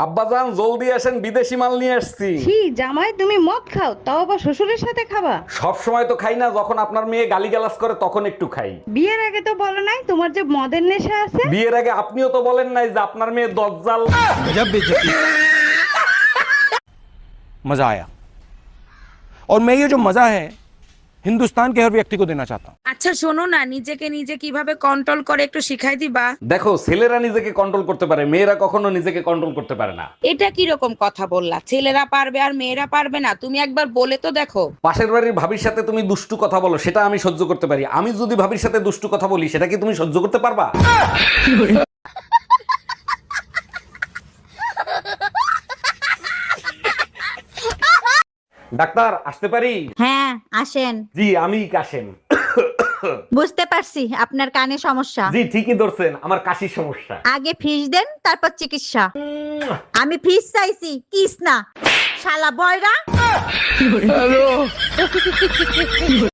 আব্বাজান জলদি আসেন বিদেশি মাল নিয়ে আসছি কি জামাই তুমি মদ খাও তাও আবার শ্বশুরের সাথে খাবা সব সময় তো খাই না যখন আপনার মেয়ে গালিগালাজ করে তখন একটু খাই বিয়ের আগে তো বলো নাই তোমার যে মদের নেশা আছে বিয়ের আগে আপনিও তো বলেন নাই যে আপনার মেয়ে দজ্জাল मजा आया और मैं ये जो मजा है হিন্দুস্তান কে হর ব্যক্তি কো দেনা চাহতা আচ্ছা শোনো না নিজেকে নিজে কীভাবে কন্ট্রোল করে একটু শিখাই দিবা? দেখো ছেলেরা নিজেকে কন্ট্রোল করতে পারে মেয়েরা কখনো নিজেকে কন্ট্রোল করতে পারে না। এটা কি রকম কথা বললা? ছেলেরা পারবে আর মেয়েরা পারবে না? তুমি একবার বলে তো দেখো। পাশের বাড়ির ভাবির সাথে তুমি দুষ্টু কথা বলো সেটা আমি সহ্য করতে পারি। আমি যদি ভাবির সাথে দুষ্টু কথা বলি সেটা কি তুমি সহ্য করতে পারবা? ডাক্তার আসতে পারি? হ্যাঁ আসেন। জি আমি কাশেম। বুঝতে পারছি আপনার কানে সমস্যা। জি ঠিকই ধরছেন আমার কাশির সমস্যা। আগে ফিস দেন তারপর চিকিৎসা। আমি ফিস চাইছি কিস না। শালা বয়রা।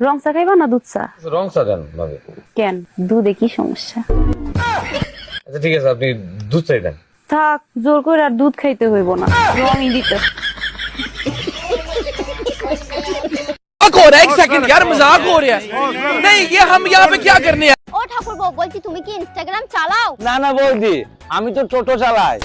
রং চা খাইবা না দুধ চা রং চা দেন ভাবে কেন দুধে কি সমস্যা আচ্ছা ঠিক আছে আপনি দুধ চাই দেন থাক জোর করে আর দুধ খাইতে হইব না রঙই দিতে हो रहा है एक सेकंड यार मजाक हो रहा है नहीं ये हम यहाँ पे क्या करने आए ও ঠাকুরপো বলছি তুমি কি ইনস্টাগ্রাম চালাও না না বৌদি আমি তো টোটো চালাই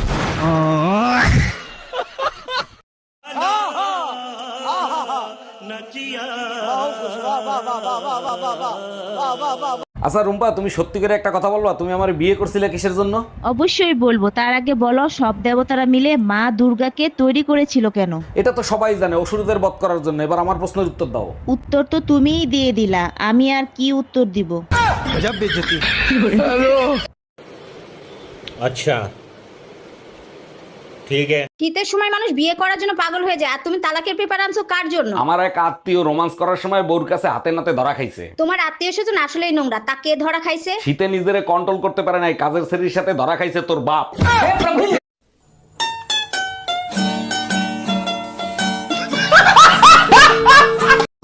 আচ্ছা রুম্পা তুমি সত্যি করে একটা কথা বলবা? তুমি আমার বিয়ে করছিলে কিসের জন্য? অবশ্যই বলব। তার আগে বলো সব দেবতারা মিলে মা দুর্গাকে তৈরি করেছিল কেন? এটা তো সবাই জানে অসুরদের বধ করার জন্য। এবার আমার প্রশ্নের উত্তর দাও। উত্তর তো তুমিই দিয়ে দিলা। আমি আর কি উত্তর দিব? আচ্ছা ঠিক আছে। শীতের সময় মানুষ বিয়ে করার জন্য পাগল হয়ে যায়। আর তুমি তালাকের পেপার আনছো কার জন্য? আমার এক আত্মীয় রোমান্স করার সময় বউর কাছে হাতে নাতে ধরা খাইছে। তোমার আত্মীয় স্বজন আসলেই নোংরা। তা কে ধরা খাইছে? শীতে নিজেরে কন্ট্রোল করতে পারে নাই কাজের শ্রেণির সাথে ধরা খাইছে তোর বাপ।